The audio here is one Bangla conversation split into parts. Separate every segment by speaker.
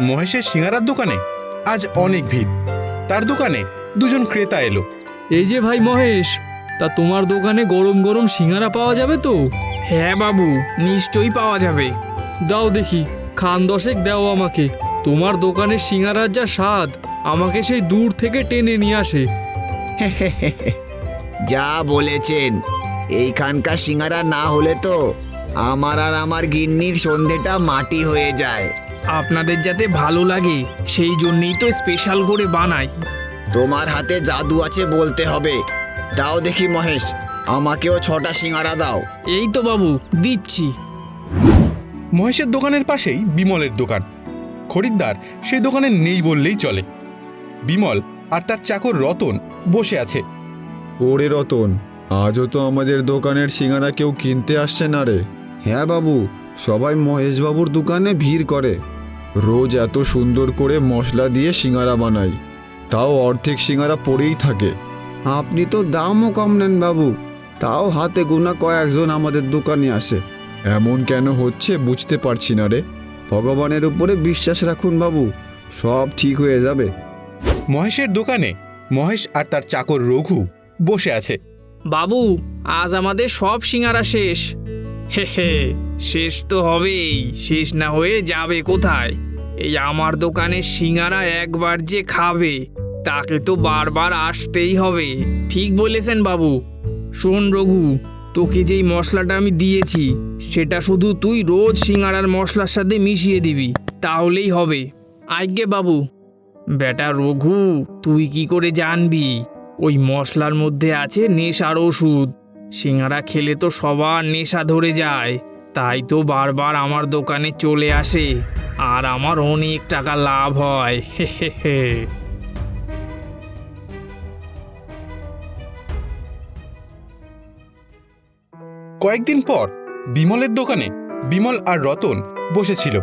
Speaker 1: মহেশের সিঙ্গারার দোকানে? আজ অনেক ভিড়। তার দোকানে দুজন ক্রেতা এলো।
Speaker 2: এই যে ভাই মহেশ তা তোমার দোকানে গরম গরম সিঙ্গারা পাওয়া যাবে তো?
Speaker 3: হ্যাঁ বাবু নিশ্চয়ই পাওয়া যাবে।
Speaker 2: দাও দেখি খান দশেক দাও আমাকে। তোমার দোকানের সিঙ্গারার যা স্বাদ আমাকে সেই দূর থেকে টেনে নিয়ে আসে।
Speaker 4: যা বলেছেন এইখানকার সিঙ্গারা না হলে তো আমার আর আমার গিন্নির সন্ধেটা মাটি হয়ে যায়।
Speaker 3: আপনাদের যাতে ভালো লাগে সেই জন্যই তো স্পেশাল করে বানাই।
Speaker 4: তোমার হাতে জাদু আছে বলতে হবে। দাও দেখি মহেশ আমাকেও ছটা সিঙ্গারা দাও।
Speaker 3: এই তো বাবু দিচ্ছি।
Speaker 1: মহেশের দোকানের পাশেই বিমলের দোকান। খরিদ্দার সেই দোকানে নেই বললেই চলে। বিমল আর তার চাকর রতন বসে আছে।
Speaker 5: ওরে রতন আজও তো আমাদের দোকানের সিঙ্গারা কেউ কিনতে আসছে না রে। হ্যাঁ বাবু সবাই মহেশবাবুর দোকানে ভিড় করে। রোজ এত সুন্দর করে মশলা দিয়ে সিঙ্গারা বানাই। তাও অর্ধেক সিঙ্গারা পড়েই থাকে। আপনি তো দামও কম নেন বাবু। তাও হাতে গোনা কয়েকজন আমাদের দোকানে আসে। এমন কেন হচ্ছে বুঝতে পারছি না রে। ভগবানের উপরে বিশ্বাস রাখুন বাবু সব ঠিক হয়ে যাবে।
Speaker 1: মহেশের দোকানে মহেশ আর তার চাকর রঘু বসে আছে।
Speaker 3: বাবু আজ আমাদের সব সিঙ্গারা শেষ। শেষ তো হবেই, শেষ না হয়ে যাবে কোথায়? এই আমার দোকানে সিঙ্গারা একবার যে খাবে, তাকে তো বারবার আসতেই হবে। ঠিক বলেছেন বাবু। শোন রঘু, তোকে যেই মশলাটা আমি দিয়েছি, সেটা শুধু তুই রোজ সিঙ্গারার মশলার সাথে মিশিয়ে দিবি, তাহলেই হবে। আজ্ঞে বাবু। বেটা রঘু, তুই কি করে জানবি? ওই মশলার মধ্যে আছে নেশার ওষুধ। সিঙ্গারা খেলে তো সবার নেশা ধরে যায়। তাই তো বারবার আমার দোকানে চলে আসে আর আমার অনেক টাকা লাভ হয়। হে হে হে।
Speaker 1: কয়েকদিন পর বিমলের দোকানে বিমল আর রতন বসেছিল।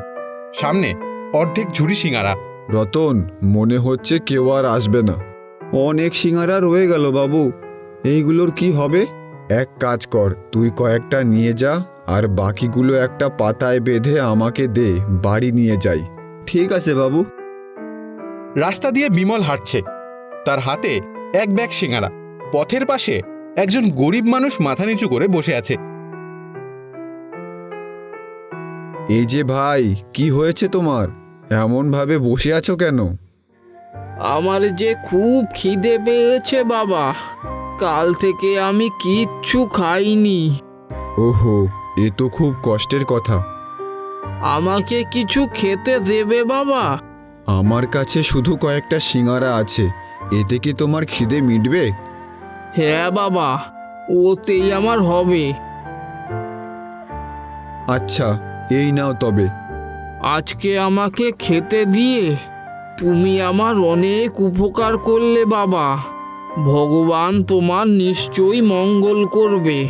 Speaker 1: সামনে অর্ধেক ঝুড়ি সিঙ্গারা।
Speaker 5: রতন মনে হচ্ছে কেউ আর আসবে না। অনেক সিঙ্গারা রয়ে গেল বাবু। এইগুলোর কি হবে? এক কাজ কর তুই কয়েকটা নিয়ে যা আর বাকিগুলো একটা পাতায় বেঁধে আমাকে দে বাড়ি নিয়ে যাই। ঠিক আছে বাবু।
Speaker 1: রাস্তা দিয়ে বিমল হাঁটছে। তার হাতে এক ব্যাগ সিঙ্গারা। পথের পাশে একজন গরিব মানুষ মাথা নিচু করে বসে আছে।
Speaker 5: এই যে ভাই কি হয়েছে তোমার? এমন ভাবে বসে আছো কেন?
Speaker 3: আমার যে খুব খিদে পেয়েছে বাবা। কাল থেকে আমি কিচ্ছু খাইনি।
Speaker 5: ওহো এ তো খুব কষ্টের কথা।
Speaker 3: আমাকে কিছু খেতে দেবে বাবা?
Speaker 5: আমার কাছে শুধু কয়েকটা সিঙ্গারা আছে। এতে কি তোমার খিদে মিটবে?
Speaker 3: হ্যাঁ বাবা ওতেই আমার হবে।
Speaker 5: আচ্ছা এই নাও তবে।
Speaker 3: আজকে আমাকে খেতে দিয়ে তুমি আমার অনেক উপকার করলে বাবা। ভগবান তোমার নিশ্চয়ই মঙ্গল করবে।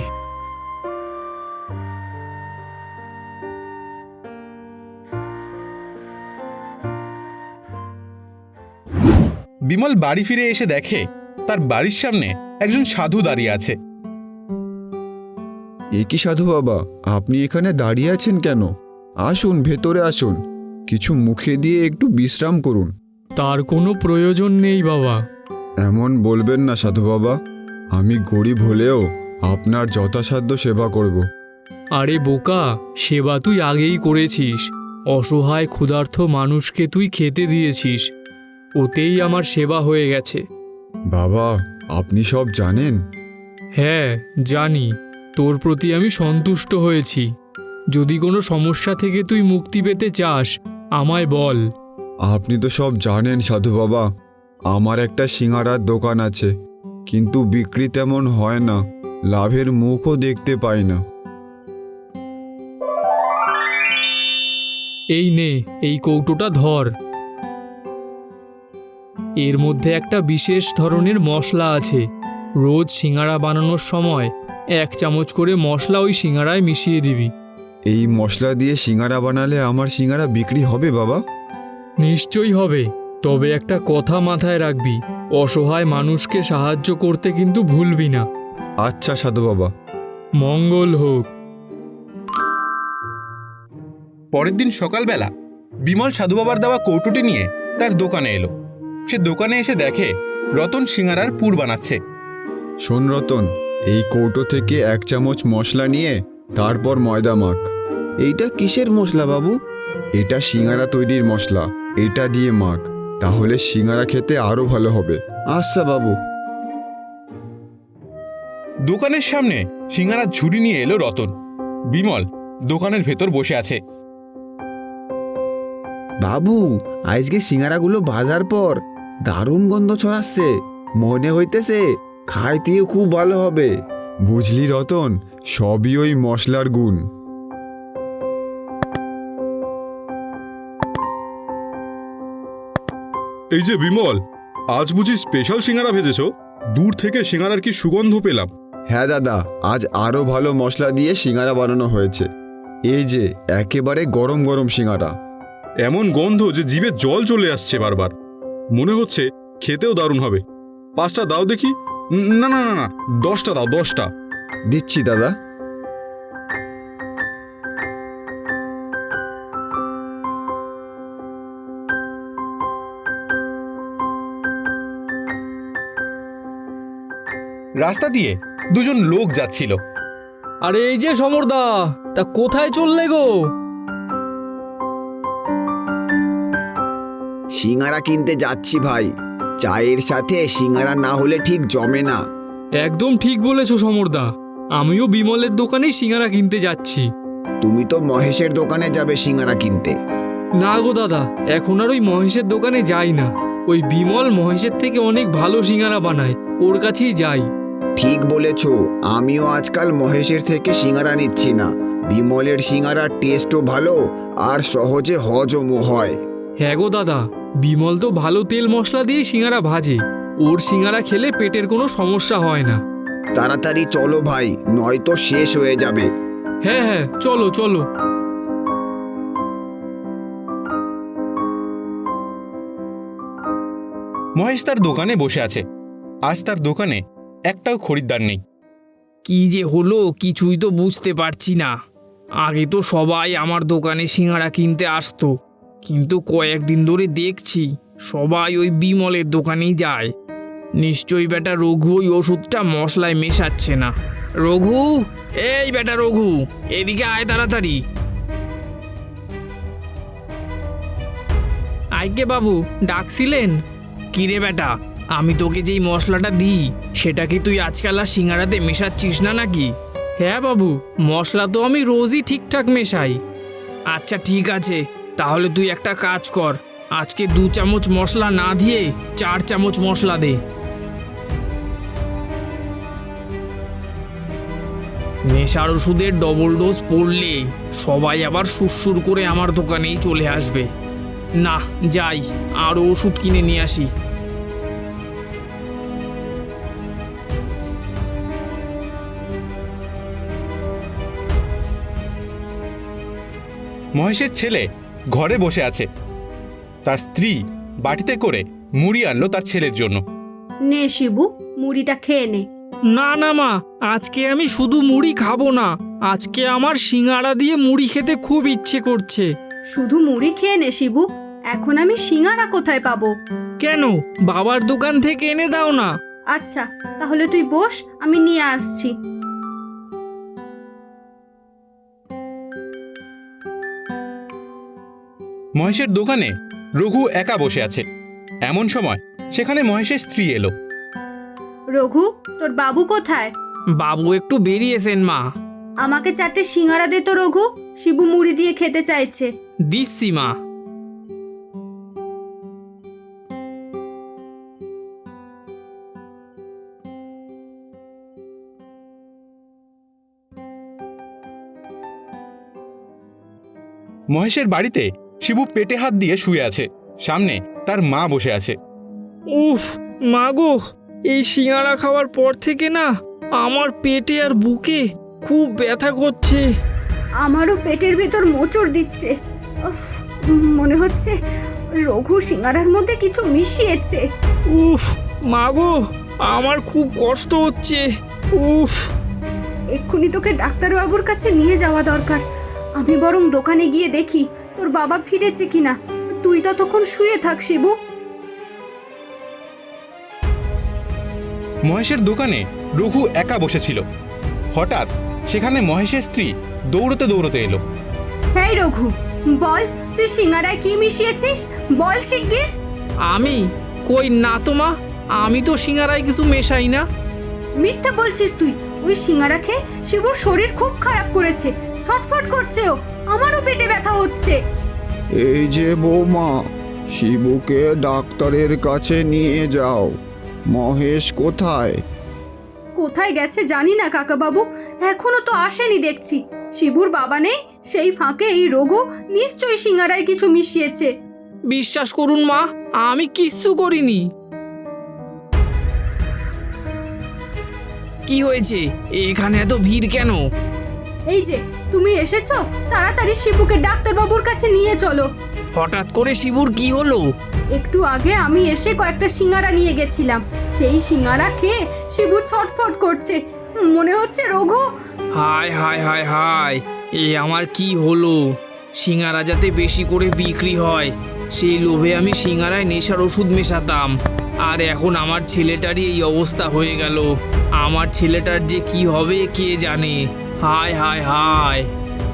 Speaker 1: বিমল বাড়ি ফিরে এসে দেখে তার বাড়ির সামনে একজন সাধু দাঁড়িয়ে আছে।
Speaker 5: এ কি সাধু বাবা আপনি এখানে দাঁড়িয়ে আছেন কেন? আসুন ভেতরে আসুন। কিছু মুখে দিয়ে একটু বিশ্রাম করুন।
Speaker 2: তার কোনো প্রয়োজন নেই বাবা।
Speaker 5: এমন বলবেন না সাধু বাবা। আমি গরিব হলেও আপনার যথাসাধ্য সেবা করব।
Speaker 2: আরে বোকা সেবা তুই আগেই করেছিস। অসহায় ক্ষুধার্ত মানুষকে তুই খেতে দিয়েছিস। ওতেই আমার সেবা হয়ে গেছে।
Speaker 5: বাবা আপনি সব জানেন?
Speaker 2: হ্যাঁ জানি। তোর প্রতি আমি সন্তুষ্ট হয়েছি। যদি কোনো সমস্যা থেকে তুই মুক্তি পেতে চাস আমায় বল।
Speaker 5: আপনি তো সব জানেন সাধু বাবা। আমার একটা সিঙ্গারার দোকান আছে কিন্তু বিক্রি তেমন হয় না লাভের মুখও দেখতে পাই না।
Speaker 2: এই নে এই কৌটোটা ধর। এর মধ্যে একটা বিশেষ ধরনের মশলা আছে। রোজ সিঙ্গারা বানানোর সময় এক চামচ করে মশলা ওই সিঙ্গারায় মিশিয়ে দিবি।
Speaker 5: এই মশলা দিয়ে সিঙ্গারা বানালে আমার সিঙ্গারা বিক্রি হবে বাবা?
Speaker 2: নিশ্চয়ই হবে। তবে একটা কথা মাথায় রাখবি অসহায় মানুষকে সাহায্য করতে কিন্তু ভুলবি না।
Speaker 5: আচ্ছা সাধু বাবা।
Speaker 2: মঙ্গল হোক।
Speaker 1: পরের দিন সকালবেলা বিমল সাধু বাবার দেওয়া কৌটোটি নিয়ে তার দোকানে এলো। সে দোকানে এসে দেখে রতন সিঙ্গারার পুর বানাচ্ছে।
Speaker 5: শোন রতন এই কৌটো থেকে এক চামচ মশলা নিয়ে তারপর ময়দা মাখ। এইটা কিসের মশলা বাবু? এটা সিঙ্গারা তৈরির মশলা এটা দিয়ে মাখ। তাহলে সিঙ্গারা খেতে আরও ভালো হবে। আচ্ছা বাবু।
Speaker 1: দোকানের সামনে সিঙ্গারার ঝুড়ি নিয়ে এলো রতন। বিমল দোকানের ভেতর বসে আছে।
Speaker 5: বাবু আজকে সিঙ্গারাগুলো বাজার পর। দারুণ গন্ধ ছড়াচ্ছে। মনে হইতেছে খাইতেও খুব ভালো হবে। বুঝলি রতন সবই ওই মশলার গুণ।
Speaker 1: এই যে বিমল আজ বুঝি স্পেশাল সিঙ্গারা ভেজেছ? দূর থেকে সিঙ্গারার কি সুগন্ধ পেলাম।
Speaker 5: হ্যাঁ দাদা আজ আরও ভালো মশলা দিয়ে সিঙ্গারা বানানো হয়েছে। এই যে একেবারে গরম গরম সিঙ্গারা।
Speaker 1: এমন গন্ধ যে জিভে জল চলে আসছে বারবার। মনে হচ্ছে খেতেও দারুণ হবে। পাঁচটা দাও দেখি। না না না না দশটা দাও দশটা।
Speaker 5: দিচ্ছি দাদা।
Speaker 1: রাস্তা দিয়ে দুজন লোক যাচ্ছিল।
Speaker 2: আরে এই যে সমরদা তা কোথায় চললে গো?
Speaker 4: সিঙ্গারা কিনতে যাচ্ছি ভাই। চায়ের সাথে সিঙ্গারা না হলে ঠিক জমে না।
Speaker 2: একদম ঠিক বলেছ সমরদা। আমিও বিমলের দোকানেই সিঙ্গারা কিনতে যাচ্ছি।
Speaker 4: তুমি তো মহেশের দোকানে যাবে সিঙ্গারা কিনতে।
Speaker 2: না গো দাদা এখন আর ওই মহেশের দোকানে যাই না। ওই বিমল মহেশের থেকে অনেক ভালো সিঙ্গারা বানায় ওর কাছেই যাই।
Speaker 4: ঠিক বলেছ আমিও আজকাল মহেশের থেকে সিঙ্গারা নিচ্ছি না। বিমলের সিঙ্গারার টেস্টও ভালো আর সহজে হজমও হয়।
Speaker 2: হ্যাঁ গো দাদা বিমল তো ভালো তেল মশলা দিয়ে সিঙ্গারা ভাজে। ওর সিঙ্গারা খেলে পেটের কোনো সমস্যা হয় না।
Speaker 4: তাড়াতাড়ি চলো ভাই নয়তো শেষ হয়ে যাবে।
Speaker 2: হ্যাঁ হ্যাঁ চলো চলো।
Speaker 1: মহেশ তার দোকানে বসে আছে। আজ তার দোকানে একটাও খরিদ্দার নেই।
Speaker 3: কি যে হলো কিছুই তো বুঝতে পারছি না। আগে তো সবাই আমার দোকানে সিঙাড়া কিনতে আসতো, কিন্তু কয়েকদিন ধরে দেখছি সবাই ওই বিমলের দোকানেই যায়। নিশ্চয়ই বেটা রঘু ওই ওষুধটা মশলায় মেশাচ্ছে না। রঘু? এই বেটা রঘু, এদিকে আয় তাড়াতাড়ি। আইকে বাবু, ডাকছিলেন? কিরে বেটা আমি তোকে যেই মশলাটা দিই সেটা কি তুই আজকাল আর সিঙ্গারাতে মেশাচ্ছিস না নাকি? হ্যাঁ বাবু, মশলা তো আমি রোজই ঠিকঠাক মেশাই। আচ্ছা ঠিক আছে, তাহলে তুই একটা কাজ কর, আজকে দু চামচ মশলা না দিয়ে চার চামচ মশলা দে। নেশার ওষুধের ডবল ডোজ পড়লে সবাই আবার সুরসুর করে আমার দোকানেই চলে আসবে। না, যাই আরও ওষুধ কিনে নিয়ে আসি।
Speaker 1: মহেশের ছেলে ঘরে বসে আছে। তার স্ত্রী বাটিতে করে মুড়ি আনলো তার ছেলের জন্য।
Speaker 6: নে শিবু মুড়িটা খেয়ে নে।
Speaker 3: না না মা আজকে আমি শুধু মুড়ি খাব না। আজকে আমার সিঙ্গাড়া দিয়ে মুড়ি খেতে খুব ইচ্ছে করছে।
Speaker 6: শুধু মুড়ি খেয়ে নে শিবু এখন আমি সিঙ্গারা কোথায় পাবো?
Speaker 3: কেন? বাবার দোকান থেকে এনে দাও না।
Speaker 6: আচ্ছা তাহলে তুই বস আমি নিয়ে আসছি।
Speaker 1: মহেশের দোকানে রঘু একা বসে আছে। এমন সময় সেখানে মহেশের স্ত্রী এলো।
Speaker 6: রঘু তোর বাবু কোথায়?
Speaker 3: বাবু একটু বেরিয়েছেন মা।
Speaker 6: আমাকে চারটে সিঙ্গারা দে তো রঘু। শিবু মুড়ি দিয়ে খেতে চাইছে।
Speaker 3: দিচ্ছি মা।
Speaker 1: মহেশের বাড়িতে শিবু পেটে হাত দিয়ে শুয়ে আছে। সামনে তার মা বসে আছে।
Speaker 3: উফ মা গো এই সিঙ্গাড়া খাওয়ার পর থেকে না আমার পেটে আর বুকে খুব ব্যথা করছে।
Speaker 6: আমারও পেটের ভেতর মোচড় দিচ্ছে। উফ, মনে হচ্ছে রঘু সিঙ্গারার মধ্যে কিছু মিশিয়েছে।
Speaker 3: উফ মা গো আমার খুব কষ্ট হচ্ছে। উফ।
Speaker 6: এক্ষুনি তোকে ডাক্তারবাবুর কাছে নিয়ে যাওয়া দরকার। আমি বরং দোকানে গিয়ে দেখি তোর বাবা ফিরেছে কিনা? তুই ততক্ষণ শুয়ে থাক শিবু।
Speaker 1: মহেশের দোকানে রঘু একা বসেছিল। হঠাৎ সেখানে মহেশের স্ত্রী দৌড়তে দৌড়তে এলো।
Speaker 6: হ্যাঁ রঘু বল তুই সিঙ্গারায় কি মিশিয়েছিস? বল শিগগির।
Speaker 3: আমি? কই না তো মা আমি তো সিঙ্গারায় কিছু মেশাই না।
Speaker 6: মিথ্যা বলছিস তুই। ওই সিঙ্গারা খেয়ে শিবুর শরীর খুব খারাপ করেছে। ছটফট করছে ও। আমারও পেটে ব্যথা হচ্ছে।
Speaker 4: এই যে বৌমা শিবুকে ডাক্তারের কাছে নিয়ে যাও। মহেশ কোথায়?
Speaker 6: কোথায় গেছে জানি না কাকাবাবু। এখনও তো আসেনি দেখছি। শিবুর বাবা নেই সেই ফাঁকে এই রোগও নিশ্চয়ই সিঙ্গারায় কিছু মিশিয়েছে।
Speaker 3: বিশ্বাস করুন মা আমি কিচ্ছু করিনি। কি হয়েছে? এখানে এত ভিড় কেন?
Speaker 6: এই যে তুমি এসেছ? তাড়াতাড়ি শিবুকে ডাক্তারবাবুর কাছে নিয়ে চলো।
Speaker 3: হঠাৎ করে শিবুর কি হলো?
Speaker 6: একটু আগে আমি এসে কয়েকটা সিঙ্গারা নিয়ে গেছিলাম। সেই সিঙ্গারা খেয়ে শিবু ছটফট করছে। মনে হচ্ছে রঘু।
Speaker 3: হায় হায় হায় হায় এ আমার কি হলো? সিঙ্গারা যাতে বেশি করে বিক্রি হয় সেই লোভে আমি সিঙ্গারায় নেশার ওষুধ মেশাতাম। আর এখন আমার ছেলেটারই এই অবস্থা হয়ে গেল। আমার ছেলেটার যে কি হবে কে জানে? হায় হায় হায়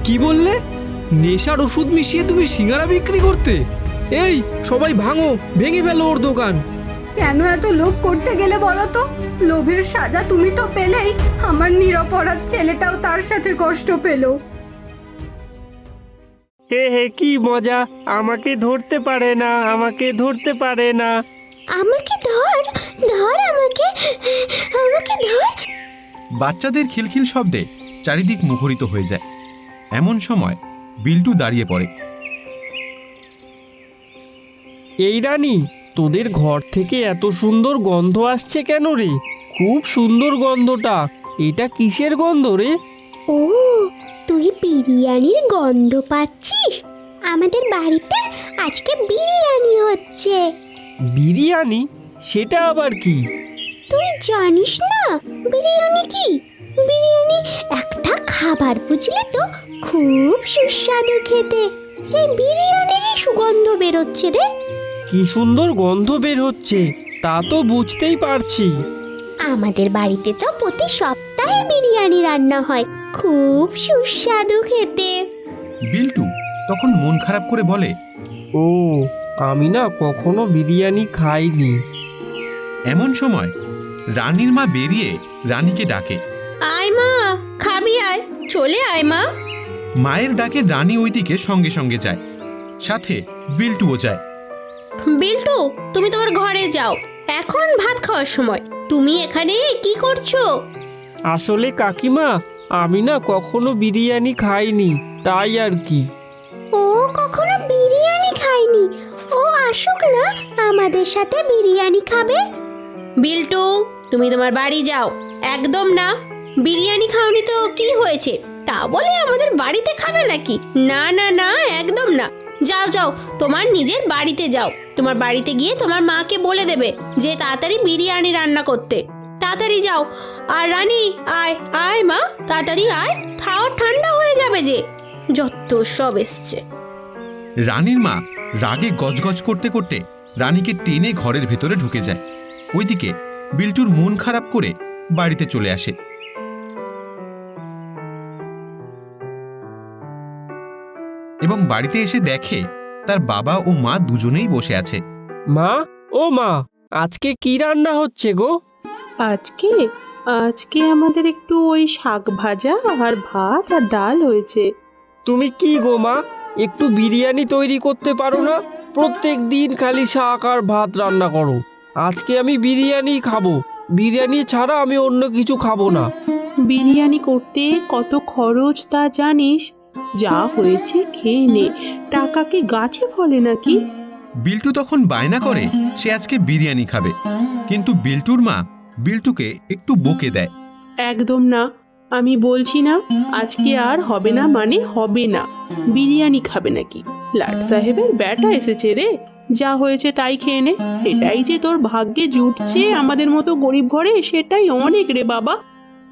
Speaker 2: কি বললে? নেশার ওষুধ মিশিয়ে তুমি সিঙ্গারা বিক্রি করতে? এই সবাই ভাঙো ভেঙে ফেলো ওর দোকান।
Speaker 6: কেন এত লোভ করতে গেলে বলো তো? লোভের সাজা তুমি তো পেলেই আমার নিরপরাধ ছেলেটাও তার সাথে কষ্ট পেল।
Speaker 7: হে হে কি মজা। আমাকে ধরতে পারে না আমাকে ধরতে পারে না।
Speaker 8: আমাকে ধর ধর আমাকে আমাকে ধর।
Speaker 1: বাচ্চাদের খিলখিল শব্দে চারিদিক মুখরিত হয়ে যায়। এমন সময় বিল্টু দাঁড়িয়ে পড়ে।
Speaker 7: এই রানী তোদের ঘর থেকে এত সুন্দর গন্ধ আসছে কেন রে? খুব সুন্দর গন্ধটা। এটা কিসের গন্ধ রে?
Speaker 8: ও তুই বিরিয়ানির গন্ধ পাচ্ছিস? আমাদের বাড়িতে আজকে বিরিয়ানি হচ্ছে।
Speaker 7: বিরিয়ানি? সেটা আবার কি?
Speaker 8: তুই জানিস না বিরিয়ানি কি? বিরিয়ানি একটা খাবার বুঝলি তো? খুব সুস্বাদু খেতে। এই বিরিয়ানিরই সুগন্ধ বেরোচ্ছে রে।
Speaker 7: কি সুন্দর গন্ধ বের হচ্ছে তা তো বুঝতেই পারছি।
Speaker 8: আমাদের বাড়িতে তো প্রতি সপ্তাহে বিরিয়ানি রান্না হয়। খুব সুস্বাদু খেতে।
Speaker 1: বিল্টু তখন মন খারাপ করে বলে
Speaker 7: ও আমি না কখনো বিরিয়ানি খাইনি।
Speaker 1: এমন সময় রানীর মা বেরিয়ে রানীকে ডাকে।
Speaker 9: খাবি আয় চলে আয় মা।
Speaker 1: মায়ের ডাকে রানী ওইদিকে সঙ্গে সঙ্গে যায়। সাথে বিল্টুও যায়।
Speaker 9: বিল্টু তুমি তোমার ঘরে যাও। এখন ভাত খাওয়ার সময়। তুমি এখানে কি করছ?
Speaker 7: আসলে কাকিমা আমি না কখনো বিরিয়ানি খাইনি তাই আর কি।
Speaker 8: ও কখনো বিরিয়ানি খাইনি ও আসুক না আমাদের সাথে বিরিয়ানি খাবে।
Speaker 9: বিল্টু তুমি তোমার বাড়ি যাও। একদম না। বিরিয়ানি খাওনি তো কি হয়েছে? তা বলে আমাদের বাড়িতে খাবে নাকি? না না না, একদম না। যাও যাও, তোমার নিজের বাড়িতে যাও। তোমার বাড়িতে গিয়ে তোমার মাকে বলে দেবে যে তাড়াতাড়ি বিরিয়ানি রান্না করতে। তাড়াতাড়ি যাও। আর রানী, আয় আয় মা, তাড়াতাড়ি আয়। খাওয়া ঠান্ডা হয়ে যাবে যে। যত সব এসছে।
Speaker 1: রানীর মা রাগে গজগজ করতে করতে রানীকে টেনে ঘরের ভেতরে ঢুকে যায়। ওইদিকে বিল্টুর মন খারাপ করে বাড়িতে চলে আসে। এবং বাড়িতে এসে দেখে তার বাবা ও মা দুজনেই বসে আছে।
Speaker 7: মা ও মা আজকে কি রান্না হচ্ছে গো?
Speaker 10: আজকে? আজকে আমাদের একটু ওই শাক ভাজা আর ভাত আর ডাল হয়েছে।
Speaker 7: তুমি কি গো মা? একটু বিরিয়ানি তৈরি করতে পারো না? প্রত্যেক দিন খালি শাক আর ভাত রান্না করো। আজকে আমি বিরিয়ানি খাব। বিরিয়ানি ছাড়া আমি অন্য কিছু খাব না।
Speaker 10: বিরিয়ানি করতে কত খরচ তা জানিস? যা হয়েছে খেয়ে নে। টাকা কি গাছে ফলে নাকি?
Speaker 1: বিল্টু তখন বায়না করে সে আজকে বিরিয়ানি খাবে। কিন্তু বিল্টুর মা বিল্টুকে একটু বকে দেয়।
Speaker 10: একদম না আমি বলছি না আজকে আর হবে না মানে হবে না। বিরিয়ানি খাবে নাকি? লাট সাহেবের ব্যাটা এসেছে রে। যা হয়েছে তাই খেয়ে নে। এটাই যে তোর ভাগ্যে জুটছে আমাদের মতো গরিব ঘরে সেটাই অনেক রে বাবা।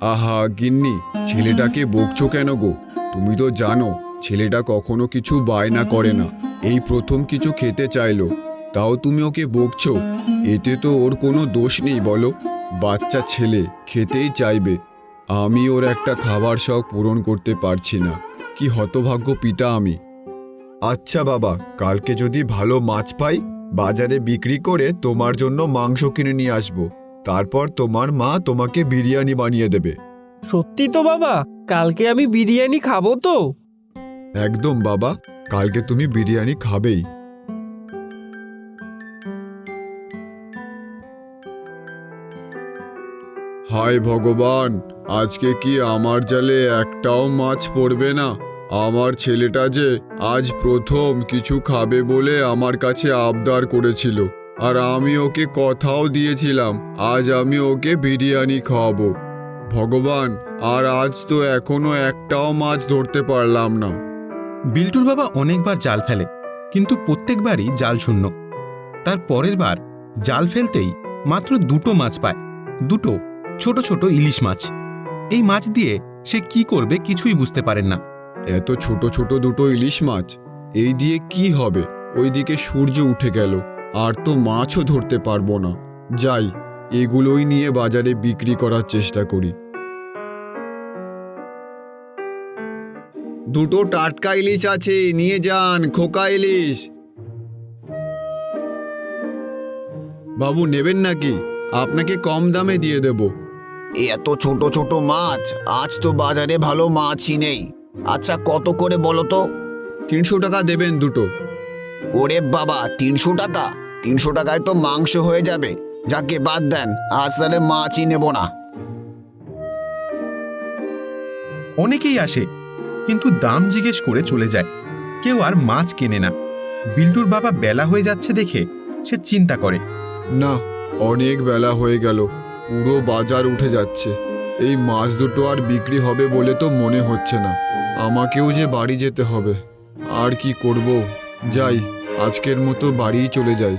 Speaker 5: আহা গিন্নি ছেলেটাকে বকছো কেন গো? তুমি তো জানো, ছেলেটা কখনো কিছু বায়না করে না। এই প্রথম কিছু খেতে চাইলো, তাও তুমি ওকে বকছো। এতে তো ওর কোনো দোষ নেই, বলো। বাচ্চা ছেলে, খেতেই চাইবে। আমি ওর একটা খাবার শখ পূরণ করতে পারছি না। কি হতভাগ্য পিতা আমি। আচ্ছা বাবা, কালকে যদি ভালো মাছ পাই, বাজারে বিক্রি করে তোমার জন্য মাংস কিনে নিয়ে আসব। তারপর তোমার মা তোমাকে বিরিয়ানি বানিয়ে দেবে।
Speaker 7: সত্যি তো বাবা, কালকে আমি বিরিয়ানি খাব তো।
Speaker 5: একদম বাবা, কালকে তুমি বিরিয়ানি খাবেই। হায় ভগবান, আজকে কি আমার জালে একটাও মাছ পড়বে না? আমার ছেলেটা যে আজ প্রথম কিছু খাবে বলে আমার কাছে আবদার করেছিল, আর আমি ওকে কথাও দিয়েছিলাম, আজ আমি ওকে বিরিয়ানি খাওয়াবো। ভগবান আর আজ তো এখনও একটাও মাছ ধরতে পারলাম না।
Speaker 1: বিল্টুর বাবা অনেকবার জাল ফেলে কিন্তু প্রত্যেকবারই জাল শূন্য। তার পরের বার জাল ফেলতেই মাত্র দুটো মাছ পায় দুটো ছোট ছোট ইলিশ মাছ। এই মাছ দিয়ে সে কি করবে কিছুই বুঝতে পারেন না।
Speaker 5: এত ছোট ছোট দুটো ইলিশ মাছ এই দিয়ে কি হবে? ওইদিকে সূর্য উঠে গেল আর তো মাছও ধরতে পারব না। যাই এগুলোই নিয়ে বাজারে বিক্রি করার চেষ্টা করি। দুটো টাটকা ইলিশ আছে নিয়ে যান খোকা ইলিশ। বাবু নেবেন নাকি? আপনাকে কম দামে দিয়ে দেব।
Speaker 4: এত ছোট ছোট মাছ আজ তো বাজারে ভালো মাছই নেই। আচ্ছা কত করে বলো তো?
Speaker 5: তিনশো টাকা দেবেন দুটো।
Speaker 4: ওরে বাবা তিনশো টাকা? তিনশো টাকায় তো মাংস হয়ে যাবে। যাকে বাদ দেন আজ তাহলে মাছই নেব না।
Speaker 1: অনেকেই আসে কিন্তু দাম জিজ্ঞেস করে চলে যায়। কেউ আর মাছ কেনে না। বিল্টুর বাবা বেলা হয়ে যাচ্ছে দেখে সে চিন্তা করে।
Speaker 5: না অনেক বেলা হয়ে গেল। পুরো বাজার উঠে যাচ্ছে। এই মাছ দুটো আর বিক্রি হবে বলে তো মনে হচ্ছে না। আমাকেও যে বাড়ি যেতে হবে। আর কি করব? যাই আজকের মতো বাড়িই চলে যাই।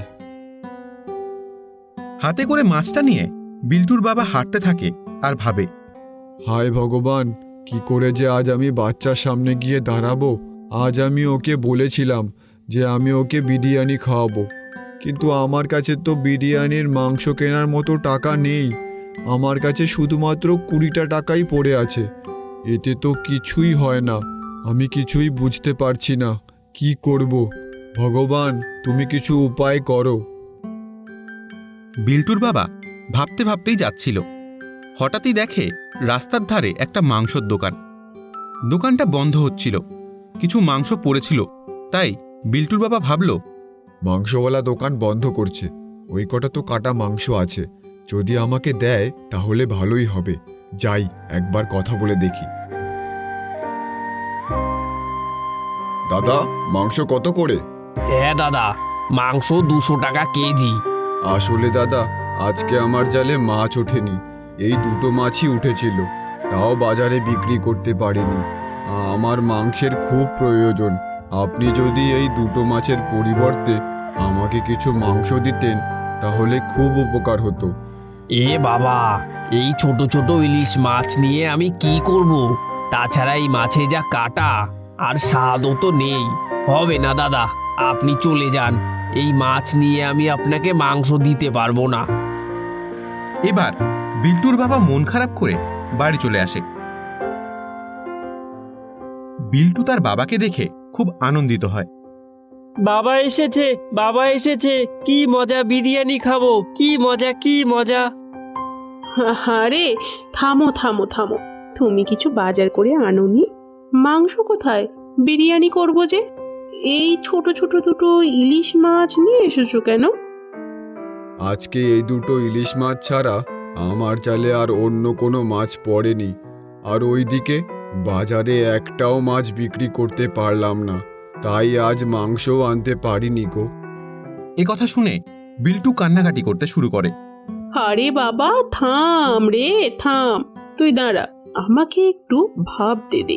Speaker 1: হাতে করে মাছটা নিয়ে বিল্টুর বাবা হাঁটতে থাকে আর ভাবে,
Speaker 5: হায় ভগবান, কি করে যে আজ আমি বাচ্চার সামনে গিয়ে দাঁড়াবো? আজ আমি ওকে বলেছিলাম যে আমি ওকে বিরিয়ানি খাওয়াবো। কিন্তু আমার কাছে তো বিরিয়ানির মাংস কেনার মতো টাকা নেই। আমার কাছে শুধুমাত্র কুড়িটা টাকাই পড়ে আছে। এতে তো কিছুই হয় না। আমি কিছুই বুঝতে পারছি না। কি করব? ভগবান, তুমি কিছু উপায় করো।
Speaker 1: বিল্টুর বাবা ভাবতে ভাবতেই যাচ্ছিল। হঠাৎই দেখে রাস্তার ধারে একটা মাংসর দোকান। দোকানটা বন্ধ হচ্ছিল। কিছু মাংস পড়েছিল। তাই বিল্টুর বাবা ভাবল
Speaker 5: মাংসওয়ালা দোকান বন্ধ করছে। ওই কটা তো কাটা মাংস আছে। যদি আমাকে দেয় তাহলে ভালোই হবে। যাই একবার কথা বলে দেখি। দাদা মাংস কত করে?
Speaker 3: হ্যাঁ দাদা। মাংস দুশো টাকা কেজি।
Speaker 5: আসলে দাদা, আজকে আমার জালে মাছ ওঠেনি। এই দুটো মাছই উঠেছিল। তাও বাজারে বিক্রি করতে পারিনি। আমার মাংসের খুব প্রয়োজন। আপনি যদি এই দুটো মাছের পরিবর্তে আমাকে কিছু মাংস দিতেন, তাহলে খুব উপকার হতো।
Speaker 3: এ বাবা, এই ছোট ছোট ইলিশ মাছ নিয়ে আমি কি করব? তাছাড়া এই মাছে যা কাটা, আর স্বাদও তো নেই। হবে না দাদা, আপনি চলে যান। এই মাছ নিয়ে আমি আপনাকে মাংস দিতে পারব না।
Speaker 1: এবার বিল্টুর বাবা মন খারাপ করে বাড়ি চলে আসে। বিল্টু তার বাবাকে দেখে খুব আনন্দিত হয়।
Speaker 7: বাবা এসেছে বাবা এসেছে কি মজা বিরিয়ানি খাব কি মজা কি মজা।
Speaker 10: আরে থামো থামো থামো তুমি কিছু বাজার করে আনোনি? মাংস কোথায়? বিরিয়ানি করব যে? এই ছোট ছোট দুটো ইলিশ মাছ নিয়ে এসেছ কেন?
Speaker 5: আজকে এই দুটো ইলিশ মাছ ছাড়া আমার চালে আর অন্য কোনো মাছ পড়েনি। আর ওইদিকে বাজারে একটাও মাছ বিক্রি করতে পারলাম না। তাই আজ মাংসও আনতে পারিনি গো।
Speaker 1: এ কথা শুনে বিল্টু কান্নাকাটি করতে শুরু করে।
Speaker 10: আরে বাবা থাম রে থাম। তুই দাঁড়া আমাকে একটু ভাবতে দে।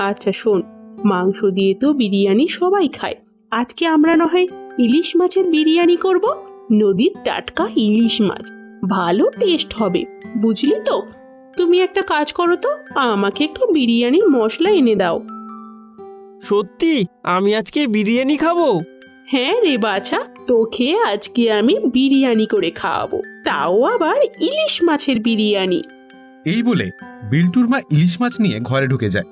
Speaker 10: আচ্ছা শোন মাংস দিয়ে তো বিরিয়ানি সবাই খায়। আজকে আমরা না হয় ইলিশ মাছের বিরিয়ানি করব? নদীর টাটকা ইলিশ মাছ। ভালো টেস্ট হবে বুঝলি তো? তুমি একটা কাজ করো তো আমাকে একটু বিরিয়ানির মশলা এনে দাও।
Speaker 7: সত্যি? আমি আজকে বিরিয়ানি খাব?
Speaker 10: হ্যাঁ রে বাছা তোকে আজকে আমি বিরিয়ানি করে খাওয়াবো তাও আবার ইলিশ মাছের বিরিয়ানি।
Speaker 1: এই বলে বিল্টুর মা ইলিশ মাছ নিয়ে ঘরে ঢুকে যায়।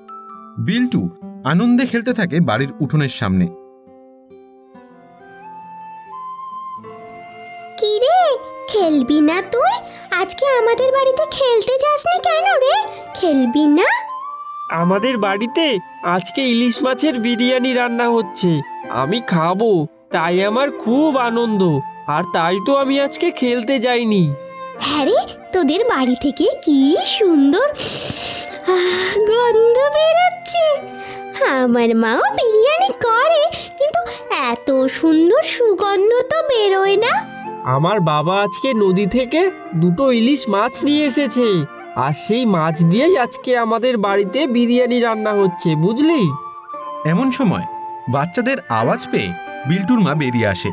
Speaker 1: বিল্টু আনন্দে খেলতে থাকে বাড়ির উঠোনের সামনে।
Speaker 8: কি রে খেলবি না তুই? আজকে আমাদের বাড়িতে খেলতে যাসনি কেন রে? খেলবি না?
Speaker 7: আমাদের বাড়িতে আজকে ইলিশ মাছের বিরিয়ানি রান্না হচ্ছে। আমি খাব তাই আমার খুব আনন্দ আর তাই তো আমি আজকে খেলতে যাইনি।
Speaker 8: হ্যাঁ রে তোদের বাড়ি থেকে কি সুন্দর আহ, গন্ধ বেরোচ্ছে। আমার মাও বিরিয়ানি করে কিন্তু এত সুন্দর সুগন্ধ তো বেরোয় না।
Speaker 7: আমার বাবা আজকে নদী থেকে দুটো ইলিশ মাছ নিয়ে এসেছে আর সেই মাছ দিয়েই আজকে আমাদের বাড়িতে বিরিয়ানি রান্না হচ্ছে বুঝলি?
Speaker 1: এমন সময় বাচ্চাদের আওয়াজ পেয়ে বিল্টুর মা বেরিয়ে আসে।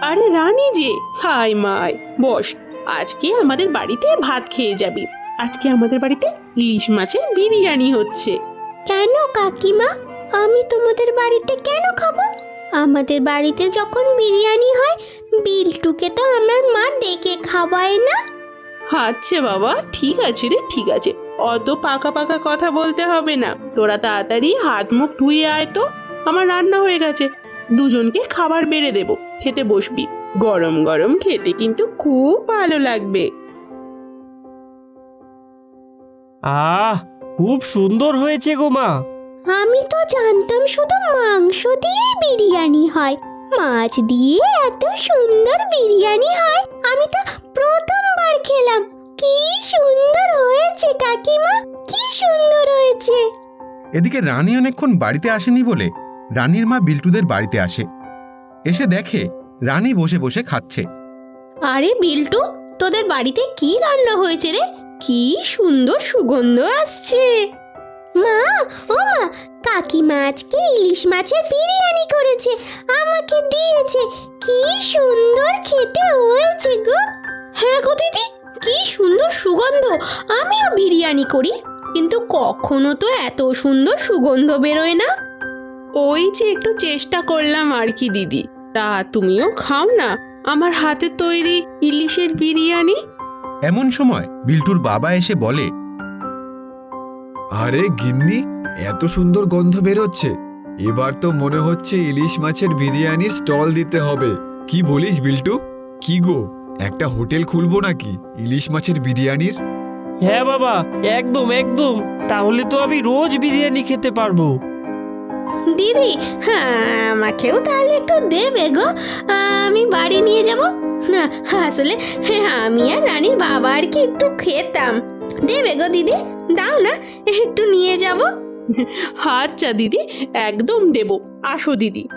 Speaker 10: আরে রানী যে হাই মাই বস আজকে আমাদের বাড়িতে ভাত খেয়ে যাবি। আজকে আমাদের বাড়িতে ইলিশ মাছের বিরিয়ানি হচ্ছে।
Speaker 8: কেন কাকিমা? আমি তোমাদের বাড়িতে কেন খাব? আমাদের বাড়িতে যখন বিরিয়ানি হয় বিলটুকে তো আমার মা ডেকে খাওয়ায় না।
Speaker 10: আচ্ছা বাবা ঠিক আছে রে ঠিক আছে। অত পাকা পাকা কথা বলতে হবে না। তোরা তাড়াতাড়ি হাত মুখ ধুয়ে আয় তো। আমার রান্না হয়ে গেছে। দুজনকে খাবার বেড়ে দেবো। খেতে বসবি। গরম গরম খেতে কিন্তু খুব ভালো লাগবে।
Speaker 7: আহ খুব সুন্দর হয়েছে গো মা।
Speaker 8: আমি তো জানতাম শুধু মাংস দিয়ে বিরিয়ানি হয়। মাছ দিয়ে এত সুন্দর বিরিয়ানি হয় আমি তো প্রথমবার খেলাম। কি সুন্দর হয়েছে কাকিমা কি সুন্দর হয়েছে।
Speaker 1: এদিকে রানী অনেকক্ষণ বাড়িতে আসেনি বলে রানীর মা বিল্টুদের বাড়িতে আসে। এসে দেখে রানী বসে বসে খাচ্ছে।
Speaker 8: আরে বিল্টু তোদের বাড়িতে কি রান্না হয়েছে রে? কি সুন্দর সুগন্ধ আসছে। মা ও মা কাকিমা আজকে ইলিশ মাছের বিরিয়ানি করেছে আমাকে দিয়েছে। কি সুন্দর খেতে হয়েছে গো। হ্যাঁ গো দিদি কি সুন্দর সুগন্ধ। আমিও বিরিয়ানি করি কিন্তু কখনো তো এত সুন্দর সুগন্ধ বেরোয় না।
Speaker 10: ওই যে একটু চেষ্টা করলাম আর কি দিদি। তা তুমিও খাও না আমার হাতে তৈরি ইলিশের বিরিয়ানি।
Speaker 1: এমন সময় বিল্টুর বাবা এসে বলে
Speaker 5: আরে গিন্নি এত সুন্দর গন্ধ বেরোচ্ছে। এবার তো মনে হচ্ছে ইলিশ মাছের বিরিয়ানির স্টল দিতে হবে। কি বলিস বিল্টু? কি গো একটা হোটেল খুলবো নাকি ইলিশ মাছের বিরিয়ানির?
Speaker 7: হ্যাঁ বাবা একদম একদম। তাহলে তো আমি রোজ বিরিয়ানি খেতে পারব।
Speaker 8: দিদি হ্যাঁ আমাকেও তাহলে একটু দেবে গো। আমি বাড়ি নিয়ে যাব। না আসলে হ্যাঁ, আমি আর রানীর বাবা আর কি একটু খেতাম। দেবে গো দিদি দাও না একটু নিয়ে যাব।
Speaker 10: আচ্ছা দিদি একদম দেব। আসো দিদি।